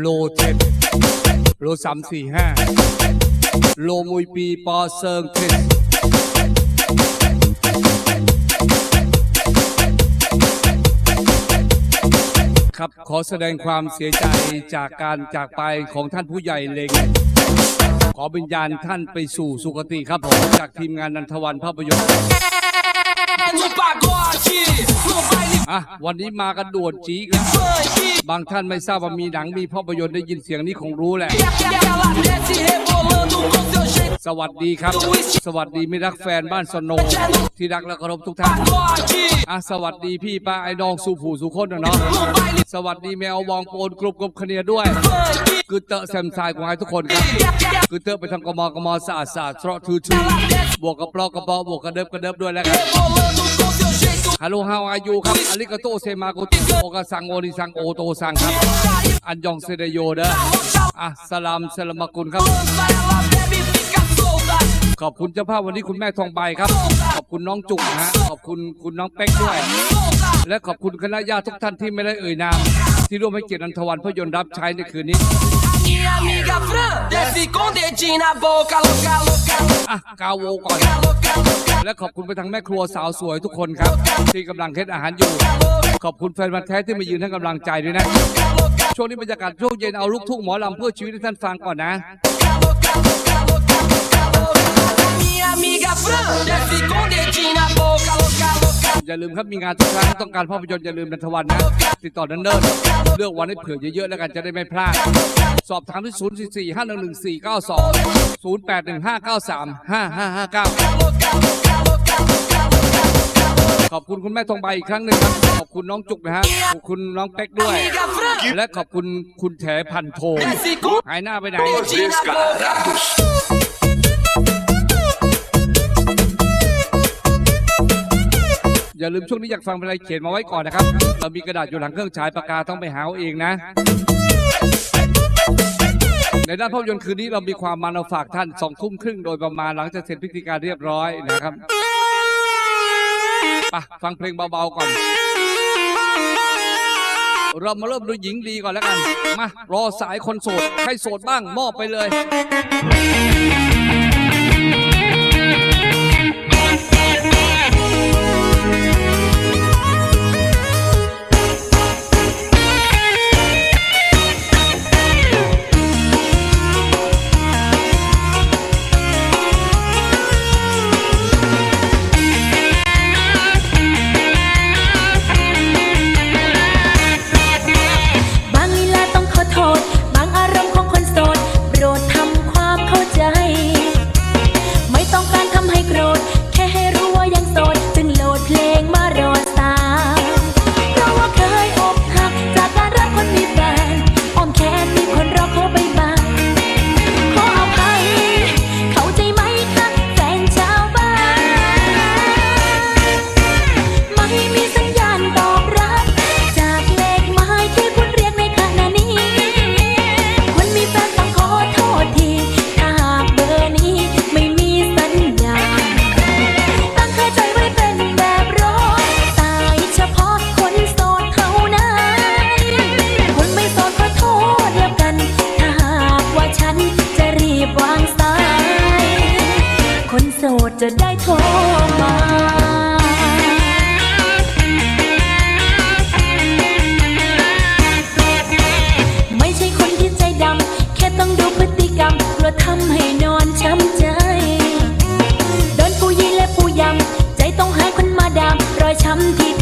โลเจ็ดโลสามสี่ห้าโลมุยปีปอเซิงเทน ครับ ขอแสดงความเสียใจจากการจากไปของท่านผู้ใหญ่เล็ง ขอวิญญาณท่านไปสู่สุคติครับผม จากทีมงานนันทวันภาพยนตร์ no pagode, no baile อะวันนี้มากันด่วนจีกแล้ว funk. บางท่านไม่ทราบว่ามีหนังมีภาพยนตร์ได้ยินเสียงนี้คงรู้แหละ E ela desce rebolando com seu jeito สวัสดีครับ สวัสดีมิตรรักแฟนบ้านสโนว์ที่รักและเคารพทุกท่าน pagode. อะสวัสดีพี่ป้าไอ้น้องสู่ผู้สู่คนนะเนาะ No baile สวัสดีแมววองโปนกรุบกรุบคเนียด้วย funk. คือเตอะแซมซายของไอ้ทุกคนครับ คือเตอะไปทำกมกมสะอาดสะอาดเพราะทูทูบวกกับปลอกกระบอกบวกกระเดิบกระเดิบด้วยแล้วกัน Rebolando com seu jeito. ฮัลโหลฮาวอายุครับอาริกาโตเซมาโกติโอกาซังโอนิซังโอโตซังครับ อันยองเซเดโยเด้ออะสลามสลามากุลครับ Lança ela bebe e fica solta. ขอบคุณเจ้าภาพวันนี้คุณแม่ทองใบครับ ขอบคุณน้องจุกนะฮะขอบคุณคุณน้องเป๊กด้วย Solta. และขอบคุณคณะญาติทุกท่านที่ไม่ได้เอ่ยนามที่ร่วมให้เกียรตินันทวันพยนต์รับใช้ในคืนนี้ Minha amiga Fran desce com dedinho na boca. Louca, louca, อะกาโวก่อน louca, louca. และขอบคุณไปทางแม่ครัวสาวสวยทุกคนครับ ที่กำลังเทศอาหารอยู่ ขอบคุณแฟนบันธุ์แท้ที่มายืนให้กำลังใจด้วยนะ ช่วงนี้บรรยากาศช่วงเย็นเอาลูกทุ่งหมอลำเพื่อชีวิตให้ท่านฟังก่อนนะ Minha amiga Fran desce com dedinho na boca. Louca, louca. อย่าลืมครับมีงานทุกครั้งต้องการภาพยนตร์อย่าลืมนันทวันนะ ติดต่อเนิ่นๆเลือกวันให้เผื่อเยอะๆแล้วกันจะได้ไม่พลาด สอบถามที่ 0 4 4 5 1 1 4 9 2 0 8 1 5 9 3 5 5 5 9 ขอบคุณคุณแม่ทองใบอีกครั้งหนึ่งครับ ขอบคุณน้องจุกนะฮะขอบคุณน้องเป๊กด้วย Amiga Fran และขอบคุณคุณแถพันโท desce com หายหน้าไปไหน อย่าลืมช่วงนี้อยากฟังเป็นอะไรเขียนมาไว้ก่อนนะครับ เรามีกระดาษอยู่หลังเครื่องฉายปากกาต้องไปหาเอาเองนะ ในด้านภาพยนตร์คืนนี้เรามีความมันเอาฝากท่านสองทุ่มครึ่งโดยประมาณหลังจากเสร็จพิธีการเรียบร้อยนะครับไปฟังเพลงเบาๆก่อน เรามาเริ่มดูหญิงดีก่อนแล้วกัน มารอสายคนโสด ใครโสดบ้างมอบไปเลย ร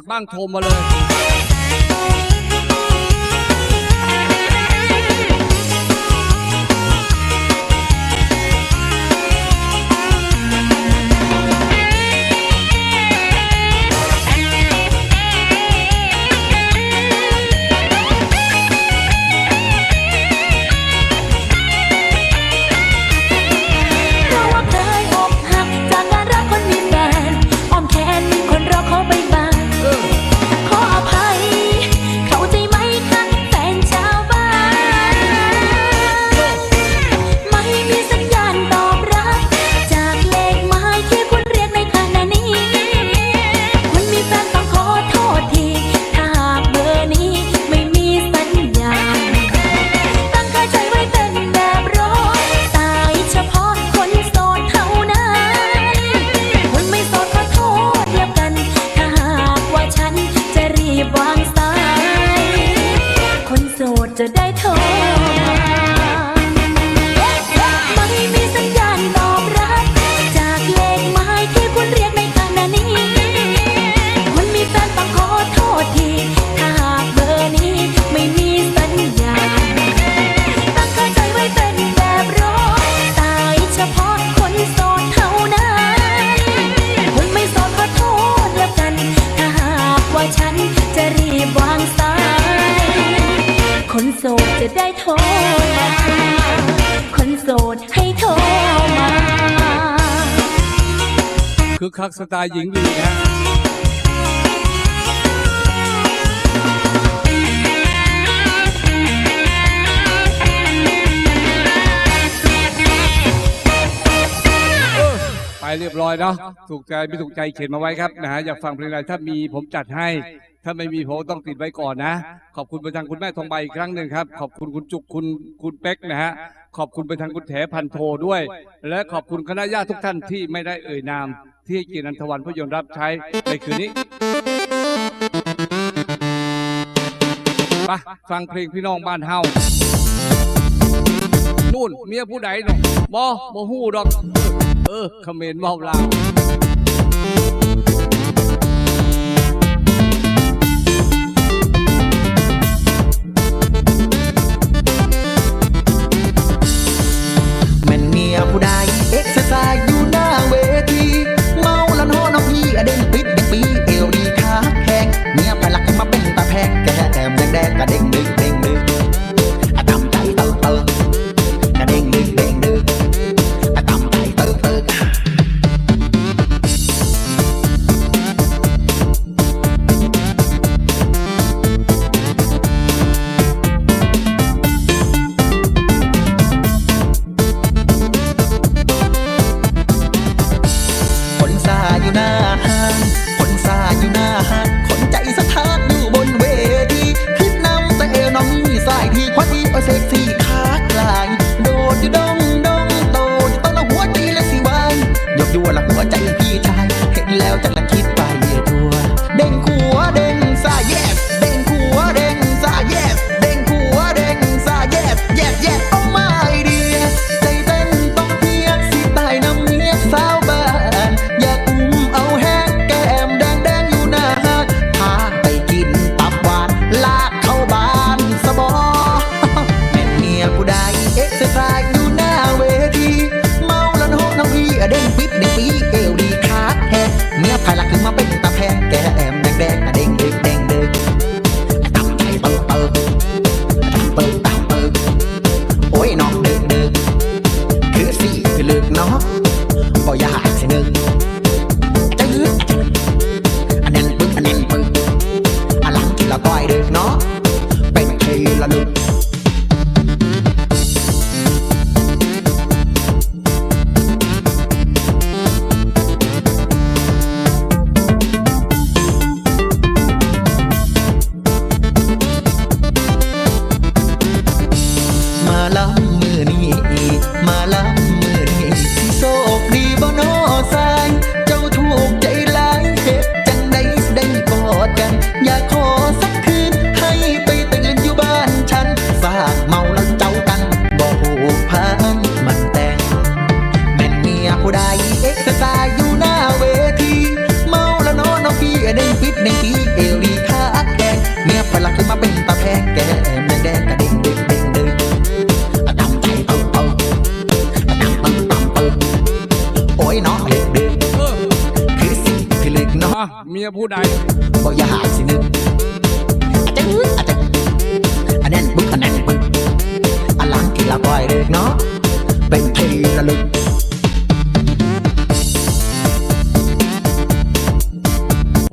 ดบ้างโทรมาเลยักสไตล์หญิงลีฮะไปเรียบร้อยเนาะถูกใจไม่ถูกใจเขียนมาไว้ครับนะฮะอยากฟังเพลงอะไรถ้ามีผมจัดให้ ถ้าไม่มีผมต้องติดไว้ก่อนนะ ขอบคุณไปทางคุณแม่ทองใบอีกครั้งหนึ่งครับ ขอบคุณคุณจุกคุณคุณเป๊กนะฮะ ขอบคุณไปทางคุณแถพันโทด้วย และขอบคุณคณะญาติทุกท่านที่ไม่ได้เอ่ยนาม ที่ให้เกียรตินันทวันพยนต์รับใช้ในคืนนี้ไปฟังเพลงพี่น้องบ้านเฮานู่นเมียผู้ใดเนาะบอบอฮู้ดอก เออเขมรเมาลาว นอ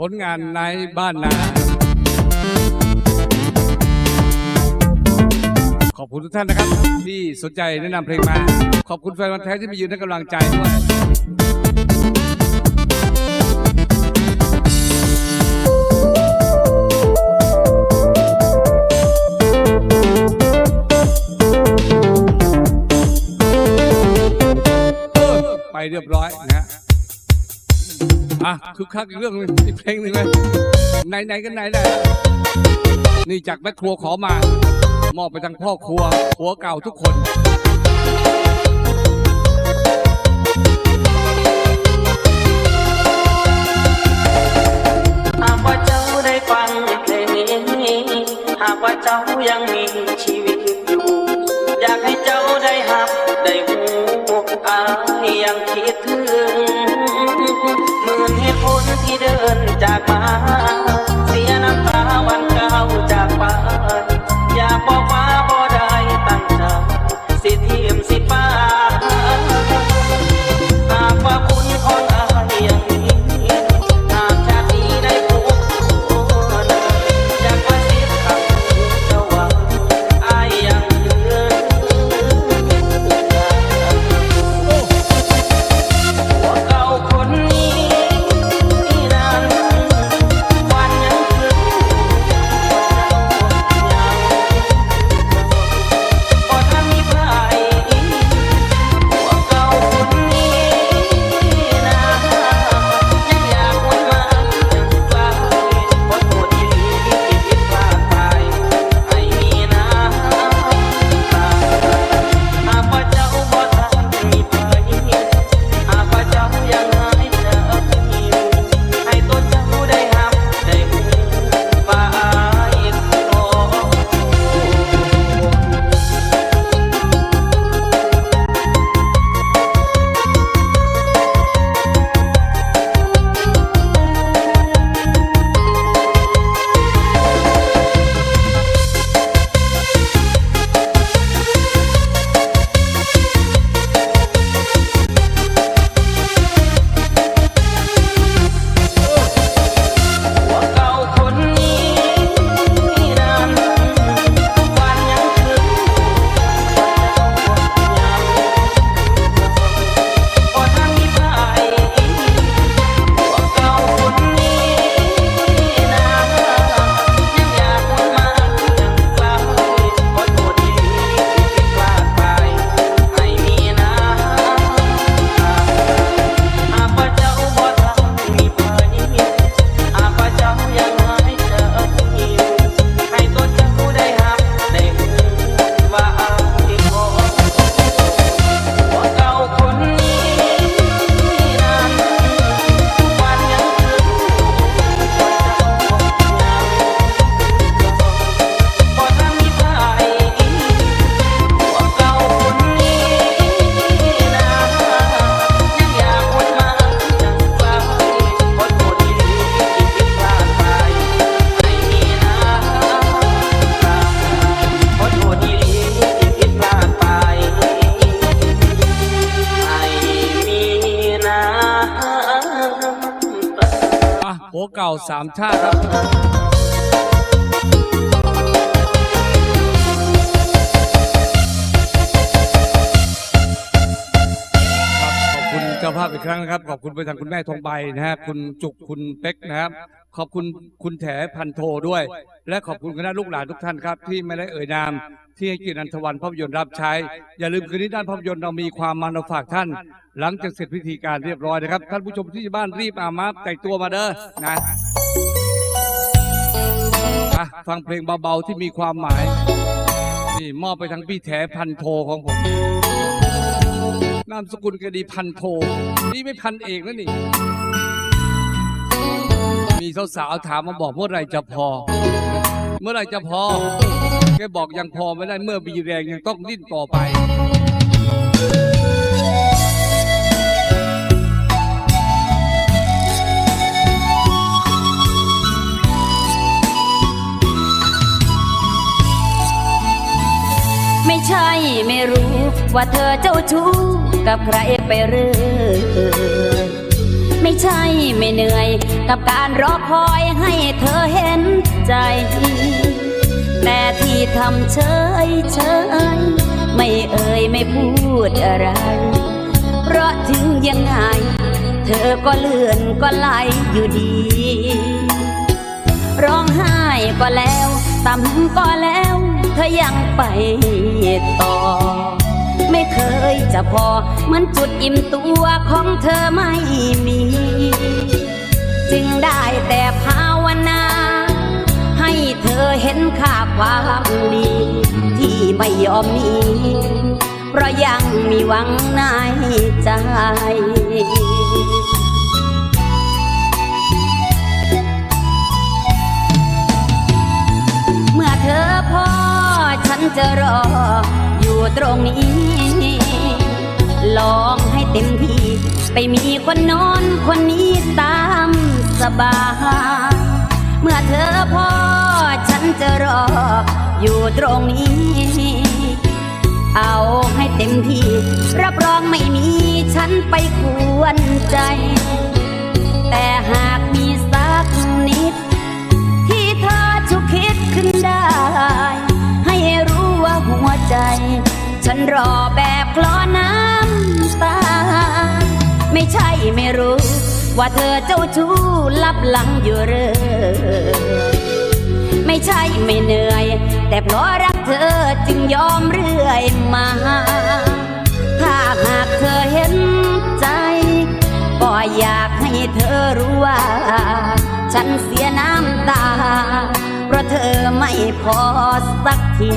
ผลงานในบ้านนา ขอบคุณทุกท่านนะครับ ที่สนใจแนะนำเพลงมา ขอบคุณแฟนวันแท้ที่มายืนให้กำลังใจด้วยไปเรียบร้อยนะฮะ อะคึกคักอีกเรื่องหนึงอีกเพลงหนึ่งเลยไหนไหนๆกันไหนไหนนี่จากแม่ครัวขอมา มอบไปทางพ่อครัวหัวเก่าทุกคน หากว่าเจ้าได้ฟังเพลงนี้ หากว่าเจ้ายังมีชีวิตอยู่ อยากให้เจ้าได้หับได้หูอายยังคิดถึง หมื่นเหตุผลที่เดินจากมาามชาติครับ ขอบคุณเจ้าภาพอีกครั้งนะครับ ขอบคุณไปทางคุณแม่ทองใบนะฮะคุณจุกคุณเป๊กนะครับ ขอบคุณคุณแถพันโทด้วย และขอบคุณคณะลูกหลานทุกท่านครับ ที่ไม่ได้เอ่ยนาม ที่ให้เกียรตินันทวันภาพยนตร์รับใช้ อย่าลืมคืนนี้ด้านภาพยนตร์เรามีความมันมาฝากท่าน หลังจากเสร็จพิธีการเรียบร้อยนะครับ ท่านผู้ชมที่อยู่บ้านรีบอามาแต่งตัวมาเด้อนะ อะฟังเพลงเบาๆที่มีความหมาย นี่มอบไปทางพี่แถพันโทของผม นามสกุลกดีพันโท นี่ไม่พันเอกแล้วนี่ มีสาวๆถามมาบอกเมื่อไรจะพอ เมื่อไรจะพอ แกบอกยังพอไม่ได้เมื่อมีแรงยังต้องดิ้นต่อไป ใช่ไม่รู้ว่าเธอเจ้าชู้กับใครไปเรื่อยไม่ใช่ไม่เหนื่อย กับการรอคอยให้เธอเห็นใจ แต่ที่ทำเฉยเฉยไม่เอ่ยไม่พูดอะไร เพราะถึงยังไง เธอก็เลื่อนก็ไหลอยู่ดี ร้องไห้ก็แล้วตำก็แล้ว เธอยังไปต่อ ไม่เคยจะพอ เหมือนจุดอิ่มตัวของเธอไม่มี จึงได้แต่ภาวนา ให้เธอเห็นค่าความดี ที่ไม่ยอมหนีเพราะยังมีหวังในใจ จะรอ อยู่ตรงนี้ ลองให้เต็มที่ ไปมีคนนอนคนนี้ตามสบาย เมื่อเธอพอฉันจะรอ อยู่ตรงนี้ เอาให้เต็มที่ รับรองไม่มีฉันไปกวนใจ แต่หาก ฉันรอแบบคลอน้ำตา ไม่ใช่ไม่รู้ ว่าเธอเจ้าชู้ลับหลังอยู่เรื่อยไม่ใช่ไม่เหนื่อย แต่เพราะรักเธอจึงยอมเรื่อยมา ถ้าหากเธอเห็นใจ ก็อยากให้เธอรู้ว่า ฉันเสียน้ำตา เพราะเธอไม่พอสักที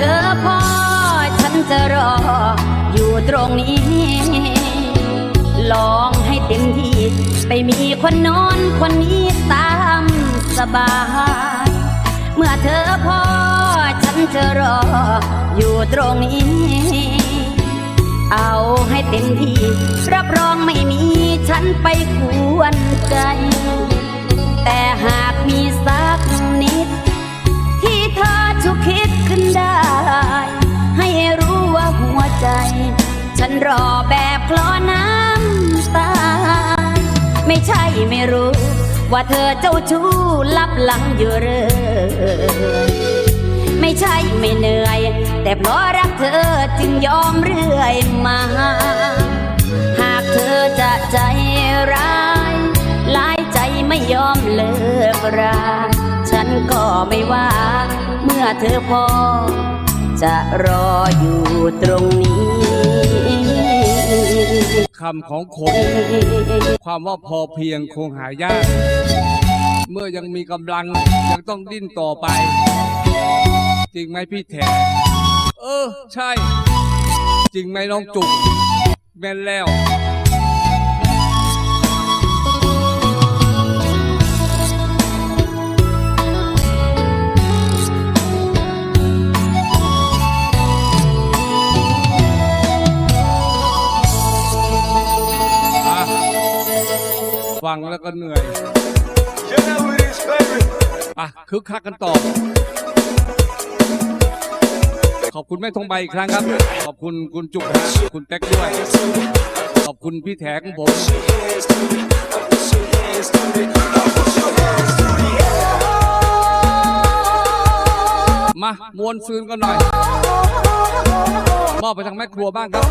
เมื่อเธอพอฉันจะรออยู่ตรงนี้ ลองให้เต็มที่ ไปมีคนนอนคนนี้ตามสบาย เมื่อเธอพ่อฉันจะรออยู่ตรงนี้ เอาให้เต็มที่ รับรองไม่มีฉันไปกวนใจ แต่หากมีสักนิด ที่เธอชุกคิด ได้ ให้รู้ว่าหัวใจ ฉันรอแบบคลอน้ำตา ไม่ใช่ไม่รู้ ว่าเธอเจ้าชู้ลับหลังอยู่เรื่อยไม่ใช่ไม่เหนื่อย แต่เพราะรักเธอจึงยอมเรื่อยมา หากเธอจะใจร้ายลายใจไม่ยอมเลิกรา ฉันก็ไม่ว่า เมื่อเธอพอ จะรออยู่ตรงนี้คำของคนความว่าพอเพียงคงหายาก เมื่อยังมีกำลังยังต้องดิ้นต่อไป จริงไหมพี่แทนเออ ใช่ จริงไหมน้องจุกแม่นแล้ว ฟังแล้วก็เหนื่อยอะคึกคักกันต่อ ขอบคุณแม่ทองใบอีกครั้งครับ ขอบคุณคุณจุกนะคุณแป๊กด้วย ขอบคุณพี่แถของผมมามวนซืนกันหน่อย มอบไปทางแม่ครัวบ้างครับ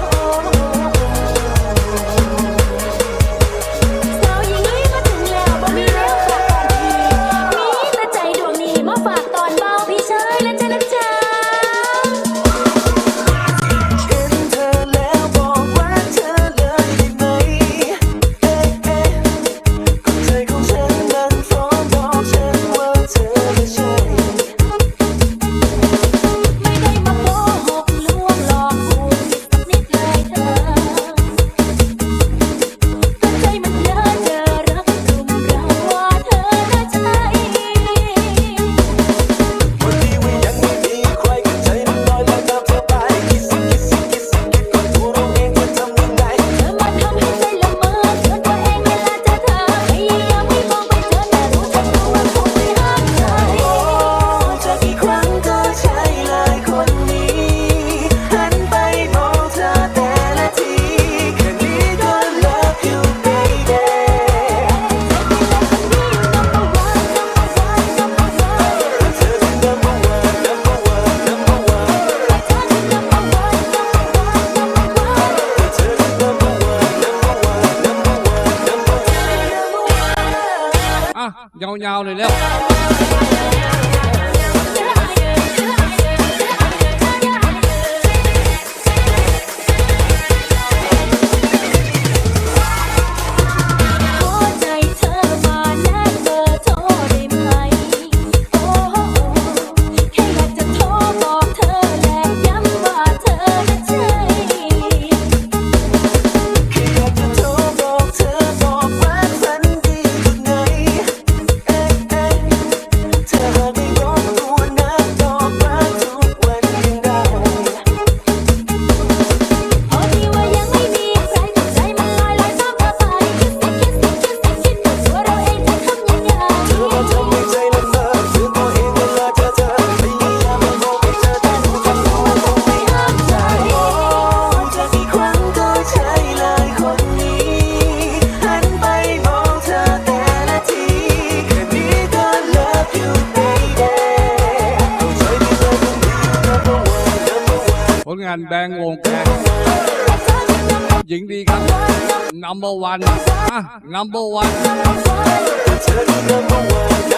านแบงค์วงแกงหญิงดีครับ number one อ่ะ number one เธอที่ number one number one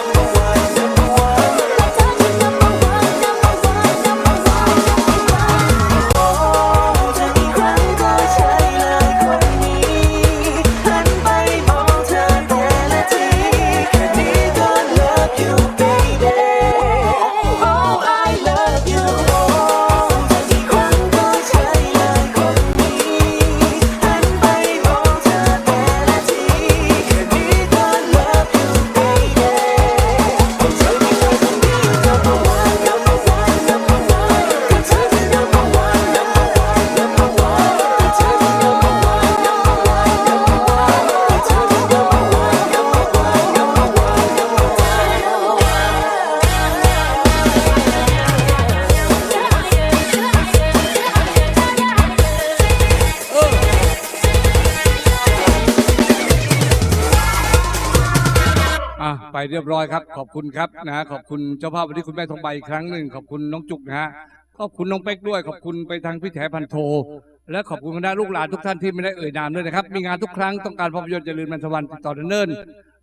เรียบร้อยครับ ขอบคุณครับนะฮะขอบคุณเจ้าภาพวันนี้คุณแม่ทองใบอีกครั้งหนึ่งขอบคุณน้องจุกนะฮะขอบคุณน้องเป๊กด้วย ขอบคุณไปทางพี่แถพันโท และขอบคุณคณะลูกหลานทุกท่านที่ไม่ได้เอ่ยนามด้วยนะครับ มีงานทุกครั้งต้องการภาพยนตร์อย่าลืมมันทวันติดต่อเนิ่น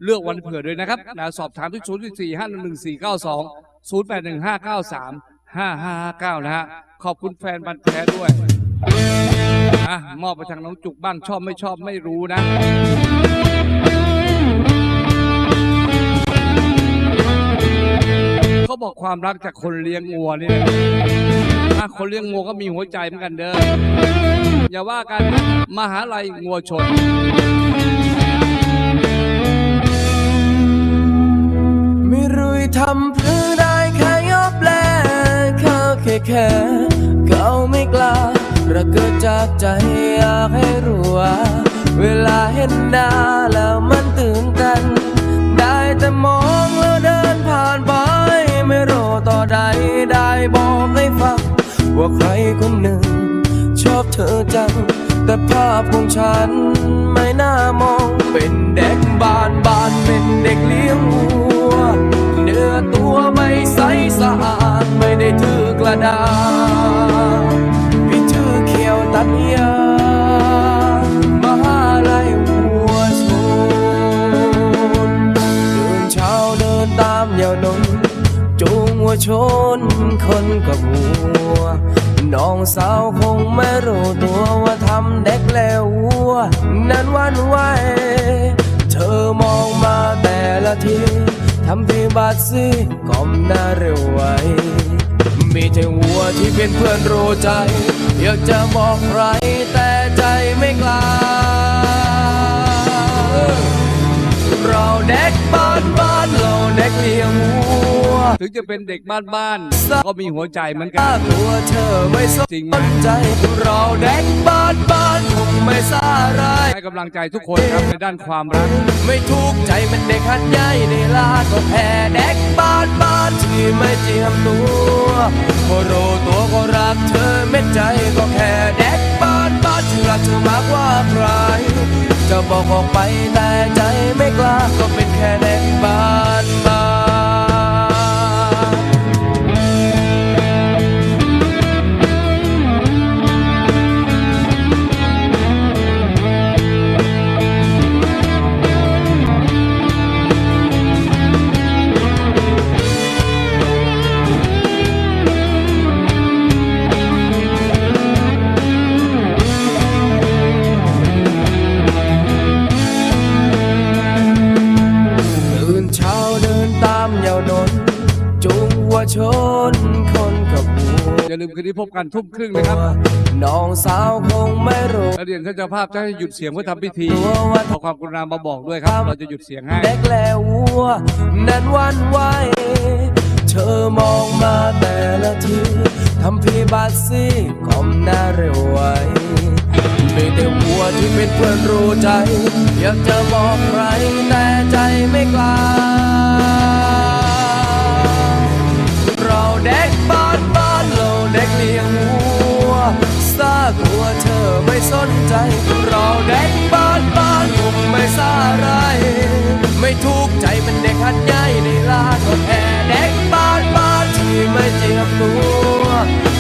เลือกวันเผื่อด้วยนะครับนะสอบถามที่ศูนย์สี่ห้าหนึ่งสี่เก้าสองศูนย์แปดหนึ่งห้าเก้าสามห้าห้าเก้านะฮะขอบคุณแฟนบันแท้ด้วยอะมอบไปทางน้องจุกบ้างชอบไม่ชอบไม่รู้นะ เขาบอกความรักจากคนเลี้ยงงัวนี่นะคนเลี้ยงงัวก็มีหัวใจเหมือนกันเด้ออย่าว่ากันมหาลัยงัวชนไม่รู้ทำเพื่อได้แค่ยอบแลเขาแค่แค่เขาไม่กล้าระเกิดจากใจอยากให้รู้ว่าเวลาเห็นหน้าแล้วมันตื่นต้นได้แต่มองแล้วเดินผ่านไป ไม่รู้ต่อใดได้บอกให้ฟัง ว่าใครคนหนึ่ง ชอบเธอจัง แต่ภาพของฉันไม่น่ามอง เป็นเด็กบ้านบ้านเป็นเด็กเลี้ยงวัว เนื้อตัวไม่ใสสะอาด ไม่ได้ถือกระดาษพี่ถือเขียวตัดยา ชนคนกับวัว น้องสาวคงไม่รู้ตัวว่าทำเด็กแล้ววัว นั้นวันไหวเธอมองมาแต่ละทีทำทีบาดซีก้มหน้าเร็วไวมีใจวัวที่เป็นเพื่อนรู้ใจ อยากจะบอกใครแต่ใจไม่กล้าเราเด็กบ้านบ้านเรา เด็กเลี้ยงวัวถึงจะเป็นเด็กบ้านๆก็มีหัวใจเหมือนกันถ้าตัวเธอไม่สจริงไหมนใจเราเด็กบ้านบ้านคงไม่สาไรายให้กำลังใจทุกคนครับในด้านความรัก ไม่ถูกใจมันเด็กหัดใหญ่ในลาดก็แพ้เด็กบ้านบ้านที่ไม่เจียมตัวก็รู้ตัวก็รักเธอเม็ดใจก็แค่เด็กบ้านบ้านที่รักเธอมากกว่าใครจะบอกออกไปแต่ใจไม่กล้าก็เป็นแค่เด็กบ้านบ้าน ลืมคืนนี้พบกันทุ่มครึ่งนะครับ น้องสาวคงไม่รู้แล้วเรียนท่านเจ้าภาพจะให้หยุดเสียงเพื่อทำพิธีตัวว่าขอความกรุณามาบอกด้วยครับ เราจะหยุดเสียงให้เด็กและวัวนั้นหวันไหวเธอมองมาแต่ละทีทำพี่บาดซีก้มหน้าเร็วไวมีแต่วัวที่เป็นเพื่อนรู้ใจ อยากจะบอกใครแต่ใจไม่กล้าเรา เธอไม่สนใจ เราเด็กบ้านบ้านผมไม่ซาไร ไม่ทุกข์ใจเป็นเด็กหัดใหญ่ในลาก็แค่เด็กบ้านบ้านที่ไม่เจียมตัว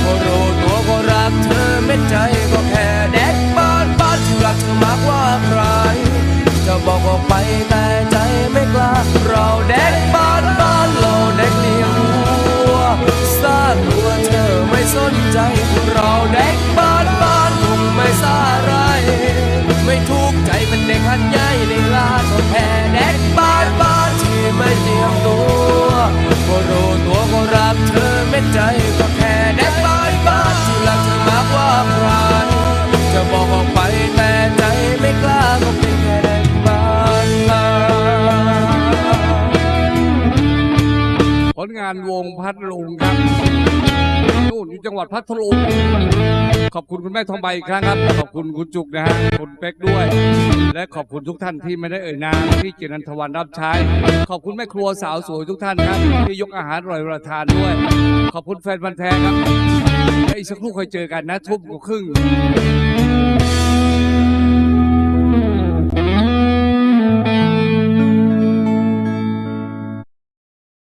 ก็รู้ตัวก็รักเธอเม็ดใจก็แค่เด็กบ้านบ้านที่รักเธอมากว่าใคร จะบอกออกไปแต่ใจไม่กล้า เราเด็กบ้านบ้านเราเด็กเลี้ยงวัวซาตัวเธอไม่สนใจเราเด็กบ้านบ้านานวงพัทลุงครับนู่นอยู่จังหวัดพัทลุงขอบคุณคุณแม่ทองใบอีกครั้งครับ ขอบคุณคุณจุกนะฮะคุณเป๊กด้วย และขอบคุณทุกท่านที่ไม่ได้เอ่ยนามที่เจนันทวันรับใช้ ขอบคุณแม่ครัวสาวสวยทุกท่านครับที่ยกอาหารอร่อยประทานด้วย ขอบคุณแฟนพันธ์แท้ครับและอีกสักครู่เคยเจอกันนะทุ่มกว่าครึ่ง